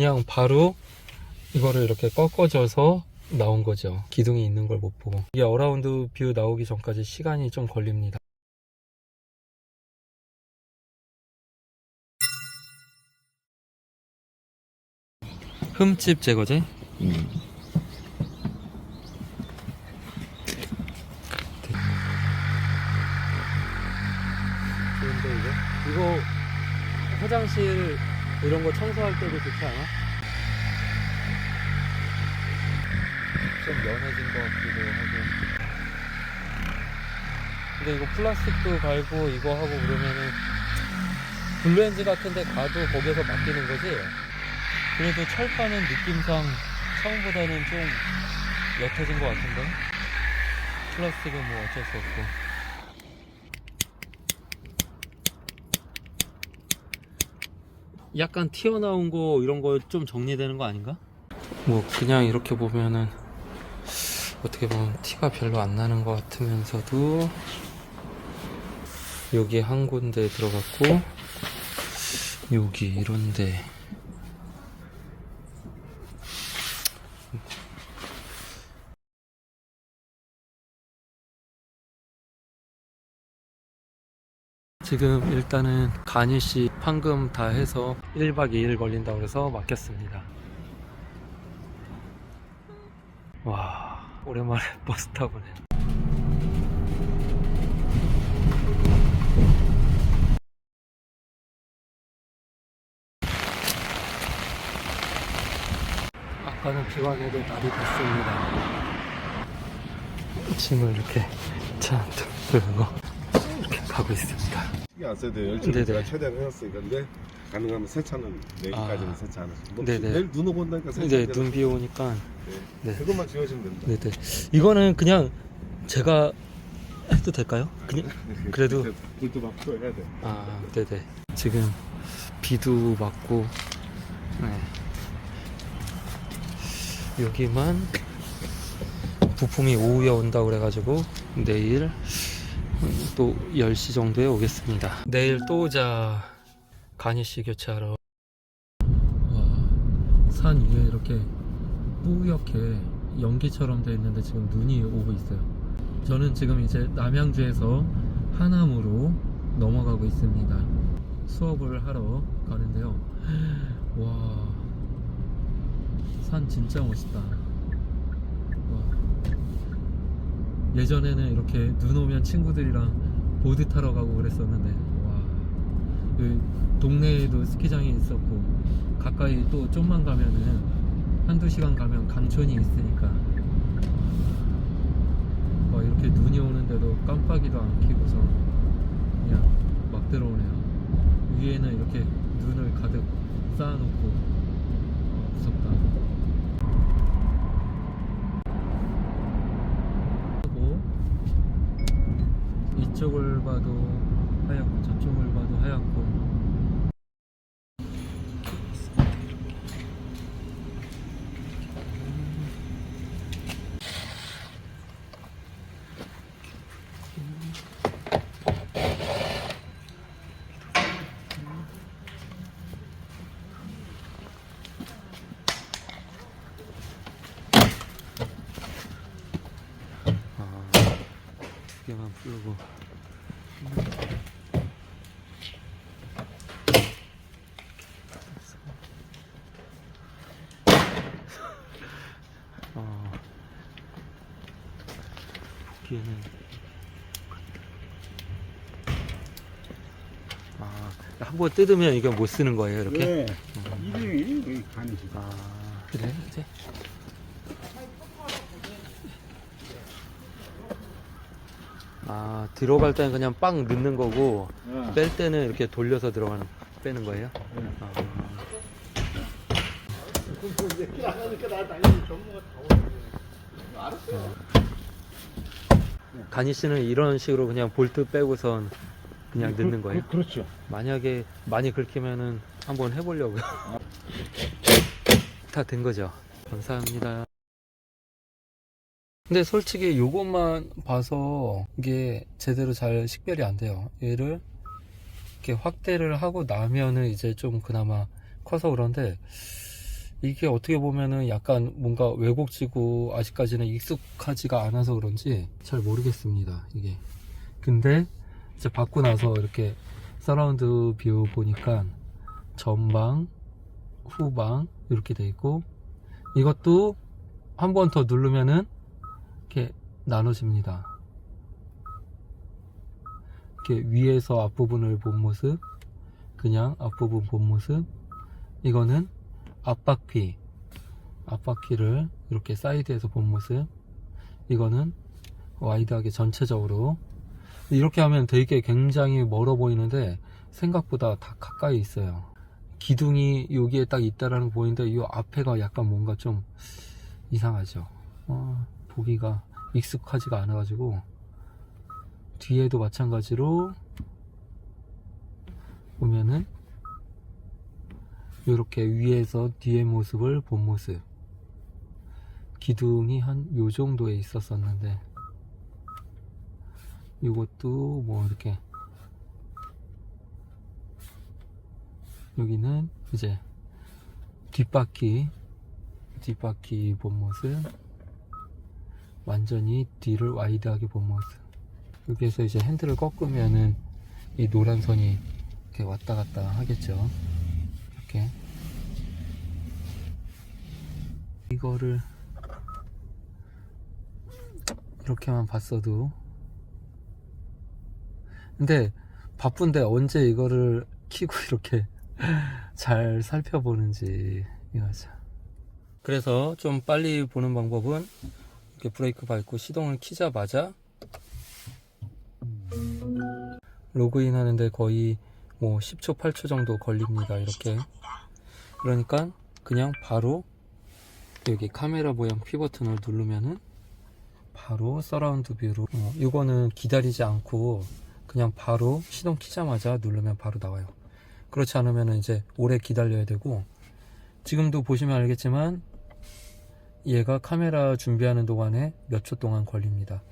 그냥 바로 이거를 이렇게 꺾어져서 나온 거죠. 기둥이 있는 걸 못 보고. 이게 어라운드 뷰 나오기 전까지 시간이 좀 걸립니다. 흠집 제거제? 좋은데 이거? 이거 화장실 이런 거 청소할 때도 좋지 않아? 좀 연해진 것 같기도 하고 근데 이거 플라스틱도 갈고 이거 하고 그러면은 블루엔즈 같은 데 가도 거기서 맡기는 거지? 그래도 철판은 느낌상 처음보다는 좀 옅어진 것 같은데 플라스틱은 뭐 어쩔 수 없고 약간 튀어나온 거 이런 거 좀 정리되는 거 아닌가? 뭐 그냥 이렇게 보면은 어떻게 보면 티가 별로 안 나는 것 같으면서도 여기 한 군데 들어갔고 여기 이런데 지금 일단은 간이씨 판금 다 해서 1박 2일 걸린다고 그래서 맡겼습니다. 와, 오랜만에 버스 타보네. 아까는 비가 내도 날이 됐습니다. 짐을 이렇게 잔뜩 들고 가고 있습니다. 신경 안 돼요. 열심히 네네. 제가 최대한 해놨으니까 근데 가능하면 세차는 내일까지는 아. 세차 안 하시고 뭐 네네. 내일 눈 오고 온다니까 세차 이제 눈 비 오니까 네. 그것만 지워주면 됩니다 네네. 이거는 그냥 제가 해도 될까요? 그냥 그래도 불도 막고 해야 돼 아 네네. 지금 비도 맞고 네. 여기만 부품이 오후에 온다고 그래가지고 내일 또 10시 정도에 오겠습니다. 내일 또 오자 간이씨 교체하러. 와, 산 위에 이렇게 뿌옇게 연기처럼 돼 있는데 지금 눈이 오고 있어요. 저는 지금 이제 남양주에서 하남으로 넘어가고 있습니다. 수업을 하러 가는데요. 와, 산 진짜 멋있다. 와. 예전에는 이렇게 눈 오면 친구들이랑 보드 타러 가고 그랬었는데, 와. 그 동네에도 스키장이 있었고, 가까이 또 좀만 가면은 한두 시간 가면 강촌이 있으니까 와, 이렇게 눈이 오는데도 깜빡이도 안 켜고서 그냥 막 들어오네요. 위에는 이렇게 눈을 가득 쌓아놓고 어, 무섭다. 하고 이쪽을 봐도 하얗고 저쪽을 봐도 하얗고. 아, 두 개만 풀고 어, 보기에는 아, 한번 뜯으면 이거 못 쓰는 거예요, 이렇게? 네. 이름이 왜 간이시. 아, 그래? 이제? 아, 들어갈 때는 그냥 빵 넣는 거고, 어. 뺄 때는 이렇게 돌려서 들어가는, 빼는 거예요? 아, 간이 씨는 이런 식으로 그냥 볼트 빼고선 그냥 넣는 거예요? 그, 렇죠 만약에 많이 긁히면은 한번 해보려고요. 다 된 거죠. 감사합니다. 근데 솔직히 요것만 봐서 이게 제대로 잘 식별이 안 돼요. 얘를 이렇게 확대를 하고 나면은 이제 좀 그나마 커서 그런데 이게 어떻게 보면은 약간 뭔가 왜곡지고 아직까지는 익숙하지가 않아서 그런지 잘 모르겠습니다. 이게. 근데 이제 받고 나서 이렇게 서라운드 뷰 보니까 전방, 후방 이렇게 돼 있고 이것도 한 번 더 누르면은 이렇게 나눠집니다. 이렇게 위에서 앞부분을 본 모습, 그냥 앞부분 본 모습, 이거는 앞바퀴, 앞바퀴를 이렇게 사이드에서 본 모습, 이거는 와이드하게 전체적으로 이렇게 하면 되게 굉장히 멀어 보이는데 생각보다 다 가까이 있어요. 기둥이 여기에 딱 있다라는 거 보이는데 이 앞에가 약간 뭔가 좀 이상하죠. 어, 보기가 익숙하지가 않아가지고 뒤에도 마찬가지로 보면은 이렇게 위에서 뒤의 모습을 본 모습. 기둥이 한 요 정도에 있었었는데 이것도 뭐 이렇게 여기는 이제 뒷바퀴 뒷바퀴 본 모습 완전히 뒤를 와이드하게 본 모습 여기에서 이제 핸들을 꺾으면은 이 노란 선이 이렇게 왔다 갔다 하겠죠. 이렇게. 이거를 이렇게만 봤어도. 근데 바쁜데 언제 이거를 키고 이렇게 잘 살펴보는지 이거죠. 그래서 좀 빨리 보는 방법은 브레이크 밟고 시동을 키자마자 로그인 하는데 거의 뭐 10초, 8초 정도 걸립니다. 이렇게. 그러니까 그냥 바로 여기 카메라 모양 피 버튼을 누르면은 바로 서라운드 뷰로 어, 이거는 기다리지 않고 그냥 바로 시동 키자마자 누르면 바로 나와요. 그렇지 않으면 이제 오래 기다려야 되고 지금도 보시면 알겠지만 얘가 카메라 준비하는 동안에 몇 초 동안 걸립니다.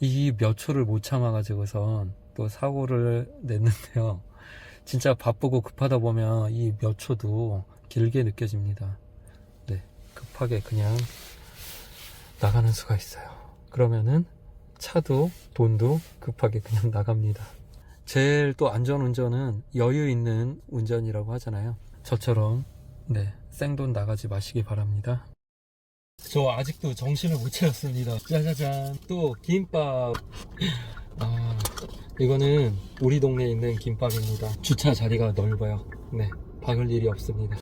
이 몇 초를 못 참아가지고선 또 사고를 냈는데요. 진짜 바쁘고 급하다 보면 이 몇 초도 길게 느껴집니다. 네, 급하게 그냥 나가는 수가 있어요. 그러면은 차도 돈도 급하게 그냥 나갑니다. 제일 또 안전 운전은 여유 있는 운전이라고 하잖아요. 저처럼 네 생돈 나가지 마시기 바랍니다. 저 아직도 정신을 못 차렸습니다. 짜자잔 또 김밥. 아 이거는 우리 동네에 있는 김밥입니다. 주차 자리가 넓어요. 네 박을 일이 없습니다.